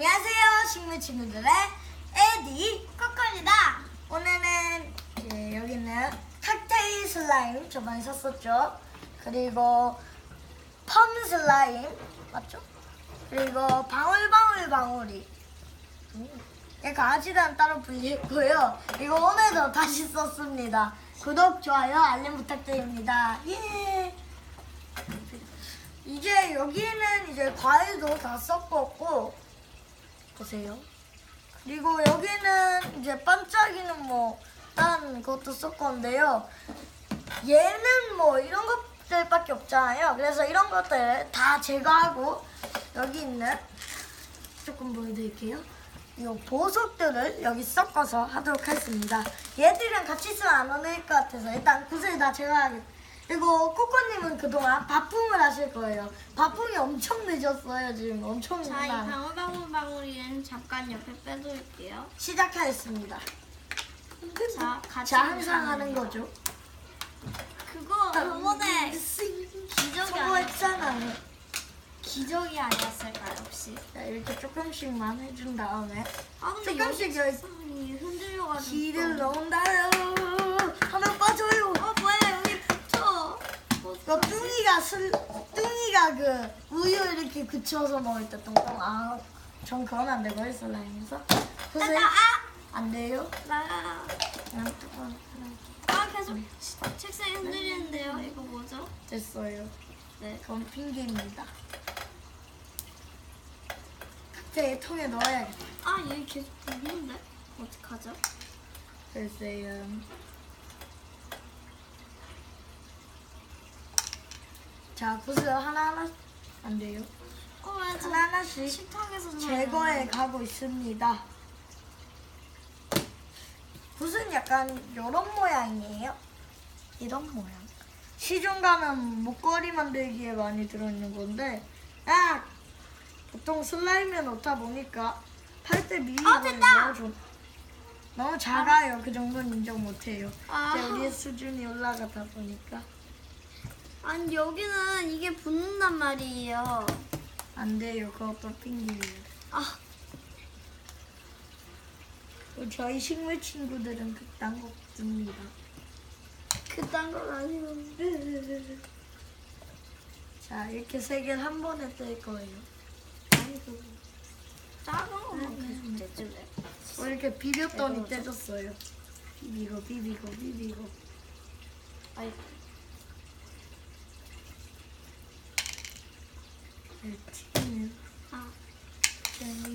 안녕하세요, 식물 친구들의 에디 코코입니다. 오늘은 이제 여기는 칵테일 슬라임 저번에 샀었죠. 그리고 펌 슬라임 맞죠? 그리고 방울방울 방울이. 음, 이 강아지들은 따로 불리고요. 이거 오늘도 다시 썼습니다. 구독, 좋아요, 알림 부탁드립니다. 예. 이제 여기는 이제 과일도 다 섞었고 보세요. 그리고 여기는 이제 반짝이는 뭐 딴 것도 섞었는데요. 얘는 뭐 이런 것들밖에 없잖아요. 그래서 이런 것들 다 제거하고 여기 있는 조금 보여드릴게요. 이 보석들을 여기 섞어서 하도록 하겠습니다. 얘들이랑 같이 있으면 안 어울릴 것 같아서 일단 구슬 다 제거하겠습니다. 그리고 코코님은 그동안 바풍을 하실 거예요. 바풍이 엄청 늦었어요. 지금 엄청 자, 이 늦어요. 방울방울방울이는 잠깐 옆에 빼둘게요. 시작하겠습니다. 자, 같이 자, 항상 하는 거죠. 그거 저번에 기적이 성공했잖아요. 기적이 아니었을까요, 혹시? 자, 이렇게 조금씩만 해준 다음에 아, 근데 조금씩 여기 흔들려가지고. 기를 넣은다요. 하면 빠져요. 어, 뭐야, 여기 붙여. 그 뚱이가 술, 뚱이가 그 우유 이렇게 그쳐서 먹을 때 똥똥 아, 전 그건 안 되고 슬라임에서. 그래서 아, 아, 안 돼요? 나. 그냥 뚜껑 아, 계속 책상이 흔들리는데요. 이거 뭐죠? 됐어요. 네. 그건 핑계입니다. 칵테일 통에 넣어야겠다. 아, 얘 계속 붙는데? 어떡하죠? 글쎄요. 자, 구슬 하나하나 안 돼요. 어, 왜저 하나하나씩 식탁에서 좀 제거해 가고 있습니다. 굿은 약간 이런 모양이에요. 이런 모양. 시중 가면 목걸이 만들기에 많이 들어있는 건데, 아 보통 슬라임에 넣다 보니까 팔 때 미리 아, 됐다! 너무 좀 너무 작아요. 그 정도는 인정 못해요. 아. 이제 우리의 수준이 올라가다 보니까 아니, 여기는 이게 붙는단 말이에요. 안 돼요. 그것도 핑계예요. 아, 저희 식물 친구들은 그딴 거 없습니다. 그딴 건 아니고. 자, 이렇게 세 개를 한 번에 뗄 거예요. 아이고. 작은 거만 계속 내줄래. 어, 이렇게 비볐더니 떼졌어요. 비비고, 비비고, 비비고. 아이고. 네, 튀기는 아.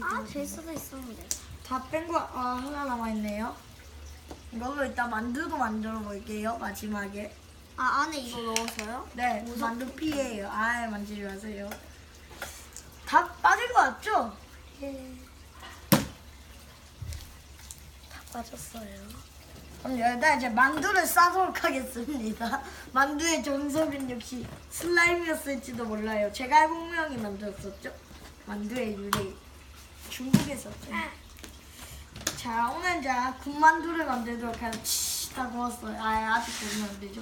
아, 될 수도 있었는데. 다 뺀 거, 아, 하나 남아있네요. 이걸로 이따 만두도 만들어 볼게요, 마지막에. 아, 안에 이거 넣어서요? 네, 만두 피해요. 아, 만지지 마세요. 다 빠진 거 같죠? 예. 다 빠졌어요. 그럼 여기다 이제 만두를 싸도록 하겠습니다. 만두의 정석은 역시 슬라임이었을지도 몰라요. 제가 알공명이 만들었었죠? 만두의 유래. 중국에서. 자, 오늘 이제 군만두를 만들도록 해요. 치, 다 구웠어요. 아, 아직 구우면 안 되죠.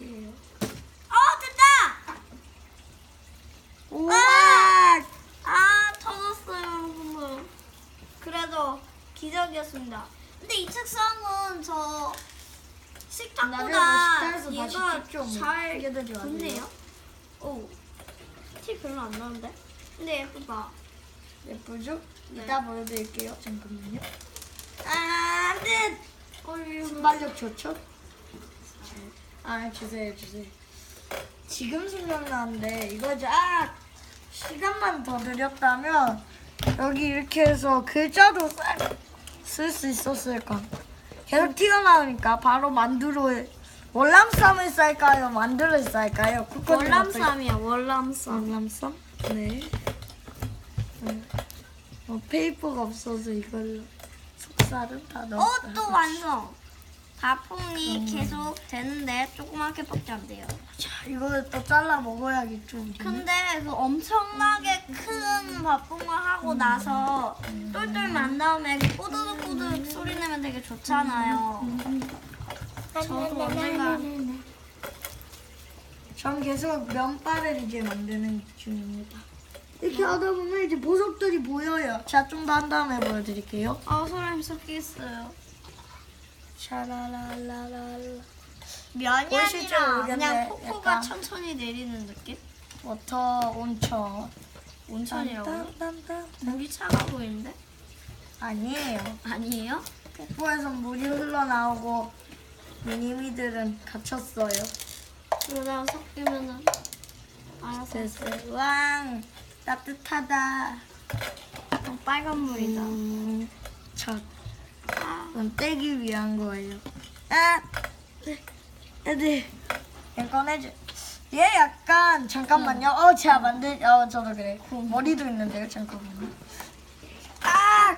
예. 어, 됐다! 우와! 아, 터졌어요, 여러분들. 그래도 기적이었습니다. 근데 이 책상은 저 식탁보다 다시 얘가 찍죠, 뭐. 잘 튀겨들지 마세요. 붙네요. 오, 티 별로 안 나는데? 근데 예쁘다. 예쁘죠? 네. 이따 보여드릴게요. 잠깐만요. 아! 어휴. 순발력 좋죠? 아, 주세요, 주세요. 지금 생각나는데, 이거 이제, 아! 시간만 더 들였다면, 여기 이렇게 해서 글자도 쓸 수 있었을 까 계속 튀어나오니까 바로 만두로, 월남쌈을 쌀까요? 만두를 쌀까요? 월남쌈이야, 월남쌈. 월남쌈? 네. 네. 어, 페이퍼가 없어서 이걸로 속살은 다 어, 넣었어요. 또 완성. 바풍이 계속 되는데 조그맣게 밖에 안 돼요. 자, 이거를 또 잘라 먹어야겠죠. 우리는. 근데 그 엄청나게 큰 바풍을 하고 나서 똘똘 만 다음에 꼬드득 꼬드득 소리 내면 되게 좋잖아요. 저도 언젠가 전 계속 면발을 이제 만드는 중입니다. 이렇게 하다 보면 이제 보석들이 보여요. 제가 좀더 한 다음에 보여드릴게요. 아 소름 섞이겠어요. 샤라라라라. 면이 아니라 모르겠네. 그냥 폭포가 약간. 천천히 내리는 느낌? 워터 온천. 온천이라고요? 딴딴딴. 물이 차가 보이는데? 아니에요. 아니에요? 폭포에서 물이 흘러나오고 미니미들은 갇혔어요. 그러다가 섞이면은 알아서. 왕 따뜻하다. 어, 빨간 물이다. 음, 자, 아, 이건 떼기 위한 거예요. 아, 애들, 얘 꺼내줘. 얘 약간 잠깐만요. 어, 제가 만들. 어, 저도 그래. 머리도 있는데요. 잠깐만요. 아,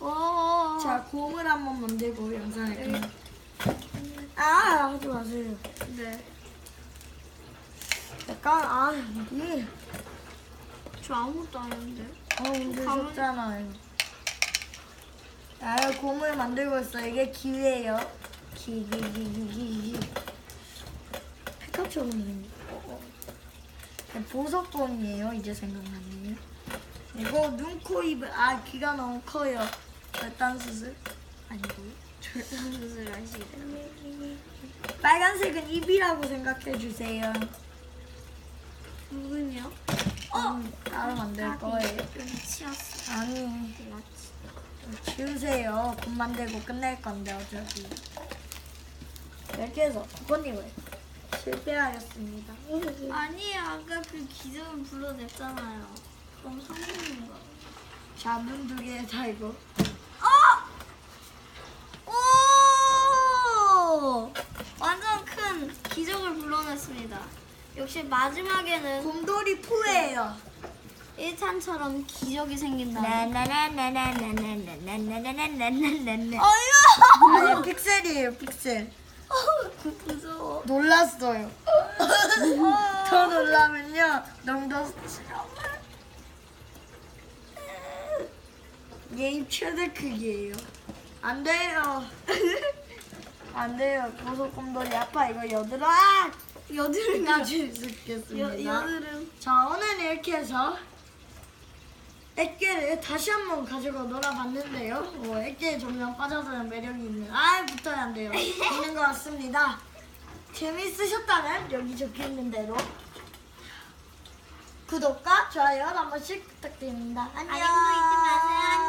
오. 자 곰을 한번 만들고 영상을 끝내. 아, 하지 마세요. 네. 약간 아, 이게 저 아무것도 안 했는데. 어, 힘드셨잖아요. 아, 곰을 만들고 있어. 이게 기회예요. 기, 기, 기, 기, 기, 기. 페카처럼 생겼어. 보석곰이에요. 이제 생각나네요. 이거 눈, 코, 입, 아, 귀가 너무 커요. 절단 수술? 아니고요. 절단 수술 하시래. 빨간색은 입이라고 생각해 주세요. 누군요? 음, 따로 만들 거예요. 치였어. 아니. 맞지. 지우세요. 곧 만들고 끝낼 건데 어차피. 이렇게 해서 부모님을 실패하였습니다. 아니에요. 아까 그 기적을 불러냈잖아요. 그럼 성공인가? 자, 눈두개 달고. 오! 완전 큰 기적을 불러냈습니다. 역시 마지막에는 곰돌이 푸예요. 1탄처럼 기적이 생긴다. 나나나나나나나나나나나나나나나. 어휴! 아니 픽셀이에요, 픽셀. 무서워. 놀랐어요. 더 놀라면요, 너무 더 얘입 최대 크기예요. 안 돼요. 안 돼요. 보석 곰돌이 아파 이거 여드름. 아! 여드름이 까지 듣겠습니다. 여, 여드름. 자 오늘 이렇게 해서 액계를 다시 한번 가지고 놀아봤는데요. 어, 액계에 점점 빠져드는 매력이 있는 아 붙어야 안 돼요. 있는 것 같습니다. 재밌으셨다면 여기 적혀 있는 대로 구독과 좋아요 한 번씩 부탁드립니다. 안녕. 안녕.